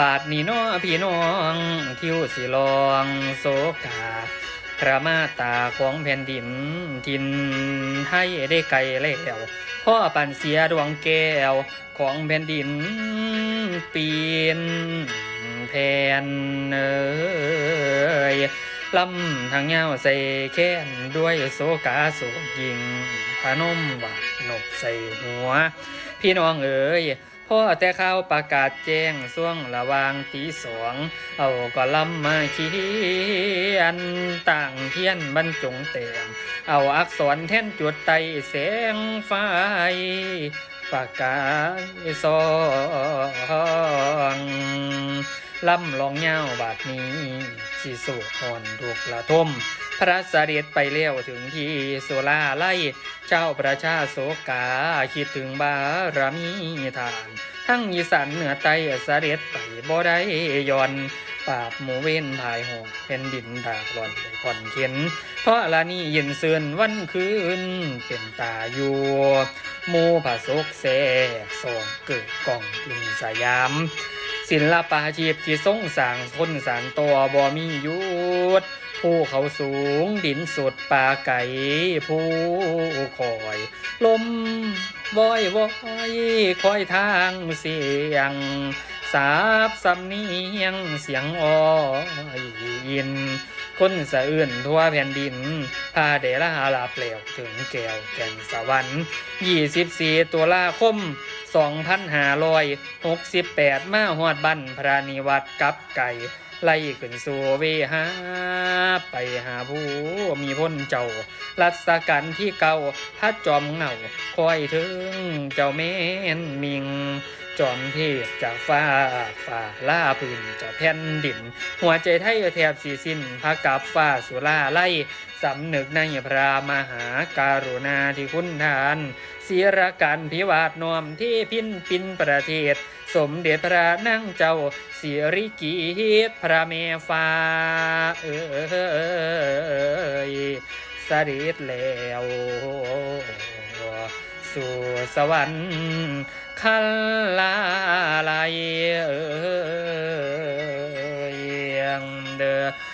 บาทนี้น้อพี่น้องทิวสิลองโศกาพระมาตาของแผ่นดินทินให้ได้ไกลแล้วพ่อปันเสียดวงแก้วของแผ่นดินเปลี่ยนแผ่นเอ่ยลำทางเงาใส่แค้นด้วยโศกาโศกยิงพนมวาดนบใส่หัว พี่น้องเอ๋ย พ่อแต่ข่าวประกาศแจ้งช่วงระวางตีสองเอาก็ลำมาเขียนต่างเทียนบรรจงเต็มเอาอักษรแท่นจุดไตแสงไฟประกายสองลำลองเงาบาดนี้สิสุอ่อนถูกละทม พระเสด็จไปเลี้ยวถึงที่สุลาไล่ เจ้าประชาโศกาคิดถึงบารมีทาน ทั้งอีสานเหนือใต้เสด็จไปบ่ได้ย่อนปราบหมูเว้นภายหอกแผ่นดินดากหล่อนได้ผ่อนเข็น เพราะละนี่ยินเสือนวันคืนเป็นตาอยู่หมูผาศกแสสองเกิดกล่องกินสยาม ศิลปาชีพที่ทรงสางคนสางตัวบ่มียุด ผู้เขาสูงดินสุดป่าไก่ผู้คอย ลมวอยวอยคอยทางเสียง สาบสำเนียงเสียงอ้อยยิน คนสะอื่นทั่วแผ่นดิน พาเดลาลาเปลวถึงแก้วแก่นสวรรค์24ตุลาคม2568มาหอดบันพระนิวัตกับไก่ ไล่ขึ้นสู่เวหา ไปหาผู้มีพ้นเจ้า รัศกันที่เก่าพัดจอมเหงาคอยถึงเจ้าแม่นมิง จอมเทพจากฟ้าฝ่าล่าพื้นเจ้าแผ่นดิน หัวใจไทยแทบสีสิ้นพระกับฟ้าสุราไล่สำนึกในพระมหาการุณาที่คุณทาน เสียรการพิวาทนอมที่พินปินประเทศ สมเด็จพระนั่งเจ้าเสียริกีตพระเมฟ้าเอยสริดแล้วสู่สวรรค์คันลาลาย